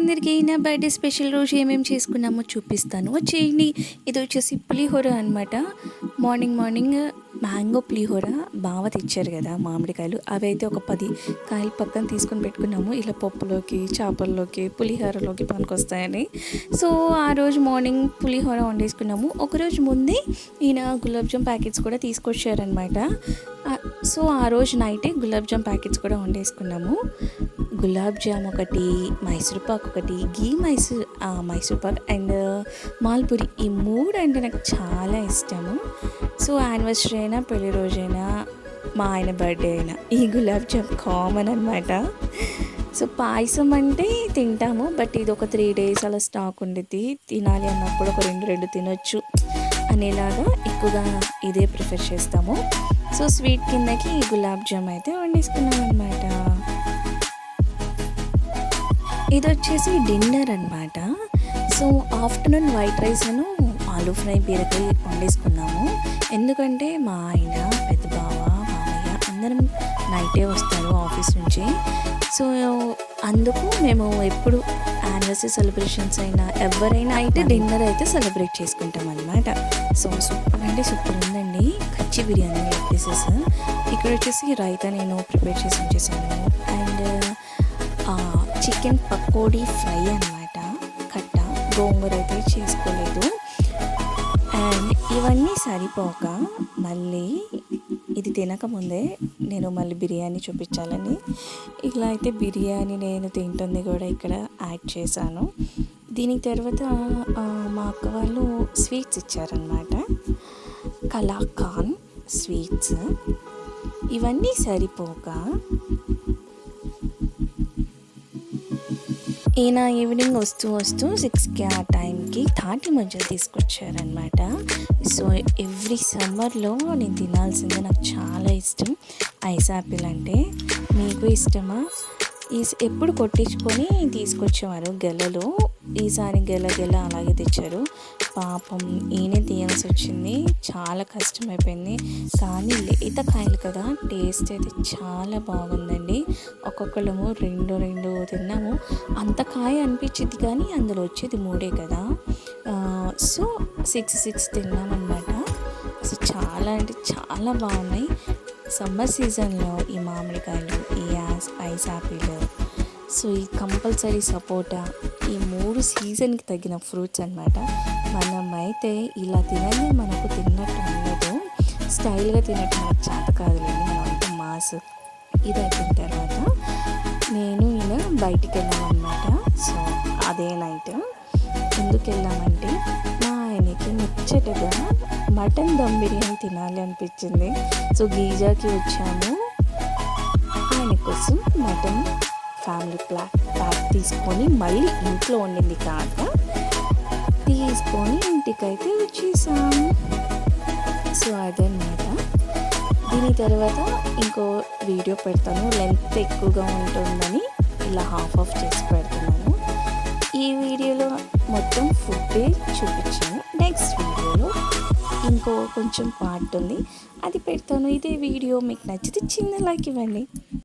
అందరికీ నా birthday special రోజు ఏమేమి చేసుకున్నామో చూపిస్తాను. వచ్చేయండి ఇది వచ్చేసి పులిహోర అనమాట మార్నింగ్ మార్నింగ్ మ్యాంగో పులిహోర బాగా తెచ్చారు కదా మామిడికాయలు. అవి అయితే ఒక పది కాయలు పక్కన తీసుకొని పెట్టుకున్నాము. ఇలా పప్పులోకి చేపల్లోకి పులిహోరలోకి పనికొస్తాయని. సో ఆ రోజు మార్నింగ్ పులిహోర వండేసుకున్నాము. ఒకరోజు ముందే ఈయన గులాబ్ జామ్ ప్యాకెట్స్ కూడా తీసుకొచ్చారనమాట సో ఆ రోజు నైటే గులాబ్ జామ్ ప్యాకెట్స్ కూడా వండేసుకున్నాము. గులాబ్ జామ్ ఒకటి మైసూర్ పాక్ ఒకటి గీ మైసూర్ మైసూర్ పాక్ అండ్ మాల్పూరి ఈ మూడు అంటే నాకు చాలా ఇష్టము. సో యానివర్సరీ అయినా పెళ్ళి రోజైనా మా ఆయన బర్త్డే అయినా ఈ గులాబ్ జామ్ కామన్ అనమాట సో పాయసం అంటే తింటాము బట్ ఇది ఒక త్రీ డేస్ అలా స్టాక్ ఉండేది తినాలి అన్నప్పుడు ఒక రెండు రెండు తినొచ్చు. అనేలాగా ఎక్కువగా ఇదే ప్రిఫర్ చేస్తాము. సో స్వీట్ కిందకి గులాబ్ జామ్ అయితే వండేసుకున్నాం అనమాట ఇది వచ్చేసి డిన్నర్ అనమాట సో ఆఫ్టర్నూన్ వైట్ రైస్ను ఆలూ ఫ్రై బీరకాయ వండేసుకున్నాము. ఎందుకంటే మా ఆయన పెద్ద బావ మామయ్య అందరం నైటే వస్తారు ఆఫీస్ నుంచి. సో అందుకు మేము ఎప్పుడు యానివర్సరీ సెలబ్రేషన్స్ అయినా ఎవరైనా అయితే డిన్నర్ అయితే సెలబ్రేట్ చేసుకుంటాం అనమాట సో సూపర్ అంటే సూపర్ ఉందండి. కచ్చి బిర్యానీ ప్లేసెస్ పీసెస్ ఇక్కడ వచ్చేసి రైతా నేను ప్రిపేర్ చేసి ఉంచేసాను. అండ్ చికెన్ పకోడీ ఫ్రై అనమాట కట్ట గోంగూర అయితే చేసుకోలేదు. అండ్ ఇవన్నీ సరిపోక మళ్ళీ ఇది తినకముందే నేను మళ్ళీ బిర్యానీ చూపించాలని. ఇలా అయితే బిర్యానీ నేను తింటుంది కూడా ఇక్కడ యాడ్ చేశాను. దీని తర్వాత మా అక్క వాళ్ళు స్వీట్స్ ఇచ్చారనమాట కలాఖాన్ స్వీట్స్. ఇవన్నీ సరిపోక ఈయన ఈవినింగ్ వస్తూ వస్తూ సిక్స్కి ఆ టైంకి తాటి మజ్జలు తీసుకొచ్చారనమాట సో ఎవ్రీ సమ్మర్లో నేను తినాల్సిందే నాకు చాలా ఇష్టం. ఐస్ యాపిల్ అంటే మీకు ఇష్టమా? ఈ ఎప్పుడు కొట్టించుకొని తీసుకొచ్చేవారు. గెలలు ఈసారి గెల గెల అలాగే తెచ్చారు. పాపం ఈయన తీయాల్సి వచ్చింది. చాలా కష్టమైపోయింది. కానీ లేత కాయలు కదా. టేస్ట్ అయితే చాలా బాగుందండి. ఒక్కొక్కళ్ళము రెండు రెండు తిన్నాము. అంత కాయ అనిపించింది కానీ అందులో వచ్చేది మూడే కదా. సో సిక్స్ సిక్స్ తిన్నామన్నమాట. సో చాలా అంటే చాలా బాగున్నాయి. సమ్మర్ సీజన్లో ఈ మామిడికాయలు ఈ ఐస్ యాపిల్ సో ఈ కంపల్సరీ సపోటా ఈ మూడు సీజన్కి తగిన ఫ్రూట్స్ అనమాట మనమైతే ఇలా తినని మనకు తిన్నట్టు ఉండదు స్టైల్గా తినట్టు మనకు చేత కాదులేండి మనం మాస్ ఇది అయిపోయిన తర్వాత నేను ఈయన బయటికి వెళ్ళామన్నమాట సో అదే నైట్ ఎందుకు వెళ్ళామంటే మా ఆయనకి ముచ్చటగా మటన్ దమ్ బిర్యానీ తినాలి అనిపించింది సో గీజాకి వచ్చాము. ఆయన కోసం మటన్ ఫ్యామిలీ ప్లాక్ ప్యాక్ తీసుకొని మళ్ళీ ఇంట్లో ఉండింది కాక తీసుకొని ఇంటికైతే వచ్చేసాము. సో అదనమాట దీని తర్వాత ఇంకో వీడియో పెడతాను. లెంత్ ఎక్కువగా ఉంటుందని ఇలా హాఫ్ ఆఫ్ చేసి పెడుతున్నాను. ఈ వీడియోలో మొత్తం ఫుడ్డే చూపించాను. ఇంకో కొంచెం పార్ట్ ఉంది అది పెడతాను. ఇదే వీడియో మీకు నచ్చితే చిన్న లైక్ ఇవ్వండి.